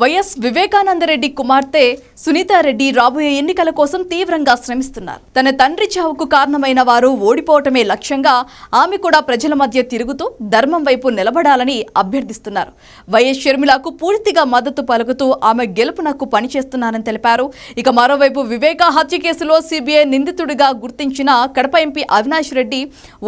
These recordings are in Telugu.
వైఎస్ వివేకానందరెడ్డి కుమార్తె సునీతారెడ్డి రాబోయే ఎన్నికల కోసం తీవ్రంగా శ్రమిస్తున్నారు. తన తండ్రి చావుకు కారణమైన వారు ఓడిపోవటమే లక్ష్యంగా ఆమె కూడా ప్రజల మధ్య తిరుగుతూ ధర్మం వైపు నిలబడాలని అభ్యర్థిస్తున్నారు. వైఎస్ షర్మిలకు పూర్తిగా మద్దతు పలుకుతూ ఆమె గెలుపునకు పనిచేస్తున్నారని తెలిపారు. ఇక మరోవైపు వివేక హత్య కేసులో సిబిఐ నిందితుడిగా గుర్తించిన కడప ఎంపీ అవినాష్ రెడ్డి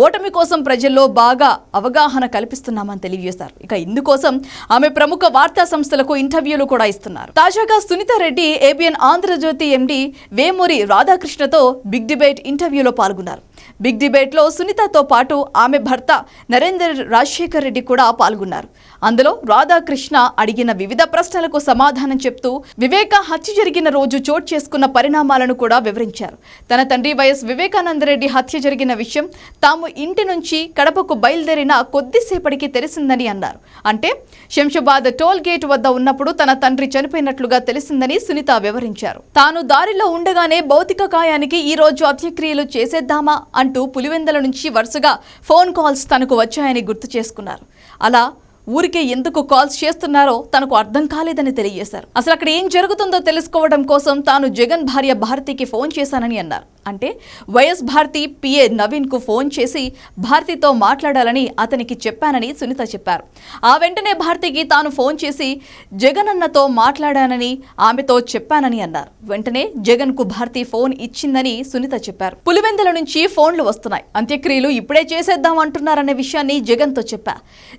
ఓటమి కోసం ప్రజల్లో బాగా అవగాహన కల్పిస్తున్నామని తెలియజేశారు. ఇక ఇందుకోసం ఆమె ప్రముఖ వార్తా సంస్థలకు ఇంటర్వ్యూ ఇంటర్వ్యూలు కూడా ఇస్తున్నారు. తాజాగా సునీత రెడ్డి ఏబిఎన్ ఆంధ్రజ్యోతి ఎండి వేమూరి రాధాకృష్ణతో బిగ్ డిబేట్ ఇంటర్వ్యూలో పాల్గొన్నారు. బిగ్ డిబేట్లో సునీతతో పాటు ఆమె భర్త నరేందర్ రాజశేఖర్ రెడ్డి కూడా పాల్గొన్నారు. అందులో రాధాకృష్ణ అడిగిన వివిధ ప్రశ్నలకు సమాధానం చెప్తూ వివేక హత్య జరిగిన రోజు చోటు చేసుకున్న పరిణామాలను కూడా వివరించారు. తన తండ్రి వైఎస్ వివేకానందరెడ్డి హత్య జరిగిన విషయం తాము ఇంటి నుంచి కడపకు బయలుదేరిన కొద్దిసేపటికి తెలిసిందని అన్నారు. అంటే శంషాబాద్ టోల్ గేట్ వద్ద ఉన్నప్పుడు తన తండ్రి చనిపోయినట్లుగా తెలిసిందని సునీత వివరించారు. తాను దారిలో ఉండగానే భౌతిక కాయానికి ఈ రోజు అంత్యక్రియలు చేసేద్దామా అంటూ పులివెందల నుంచి వరుసగా ఫోన్ కాల్స్ తనకు వచ్చాయని గుర్తు చేసుకున్నారు. అలా ఊరికే ఎందుకు కాల్స్ చేస్తున్నారో తనకు అర్థం కాలేదని తెలియజేశారు. అసలు అక్కడ ఏం జరుగుతుందో తెలుసుకోవడం కోసం తాను జగన్ భార్య భారతికి ఫోన్ చేశానని అన్నారు. అంటే వైఎస్ భారతి పిఏ నవీన్కు ఫోన్ చేసి భారతితో మాట్లాడాలని అతనికి చెప్పానని సునీత చెప్పారు. ఆ వెంటనే భారతికి తాను ఫోన్ చేసి జగన్ అన్నతో మాట్లాడానని ఆమెతో చెప్పానని అన్నారు. వెంటనే జగన్కు భారతి ఫోన్ ఇచ్చిందని సునీత చెప్పారు. పులివెందుల నుంచి ఫోన్లు వస్తున్నాయి. అంత్యక్రియలు ఇప్పుడే చేసేద్దాం అంటున్నారనే విషయాన్ని జగన్తో చెప్పా.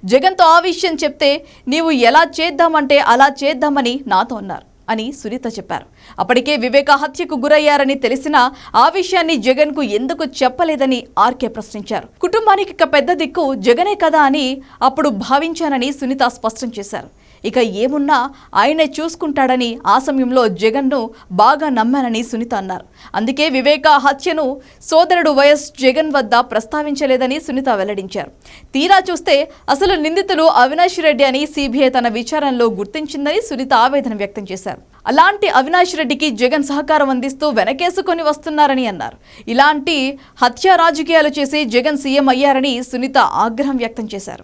జగన్తో ఆ విషయం చెప్తే నీవు ఎలా చేద్దామంటే అలా చేద్దామని నాతో అన్నారు అని సునీత చెప్పారు. అప్పటికే వివేక హత్యకు గురయ్యారని తెలిసినా ఆ విషయాన్ని జగన్కు ఎందుకు చెప్పలేదని ఆర్కే ప్రశ్నించారు. కుటుంబానికి ఇక పెద్ద దిక్కు జగనే కదా అని అప్పుడు భావించానని సునీత స్పష్టం చేశారు. ఇక ఏమున్నా ఆయనే చూసుకుంటాడని ఆ సమయంలో జగన్ను బాగా నమ్మానని సునీత అన్నారు. అందుకే వివేక హత్యను సోదరుడు వైఎస్ జగన్ వద్ద ప్రస్తావించలేదని సునీత వెల్లడించారు. తీరా చూస్తే అసలు నిందితులు అవినాష్ రెడ్డి అని సిబిఐ తన విచారణలో గుర్తించిందని సునీత ఆవేదన వ్యక్తం చేశారు. అలాంటి అవినాష్ రెడ్డికి జగన్ సహకారం అందిస్తూ వెనకేసుకొని వస్తున్నారని అన్నారు. ఇలాంటి హత్య రాజకీయాలు చేసి జగన్ సీఎం అయ్యారని సునీత ఆగ్రహం వ్యక్తం చేశారు.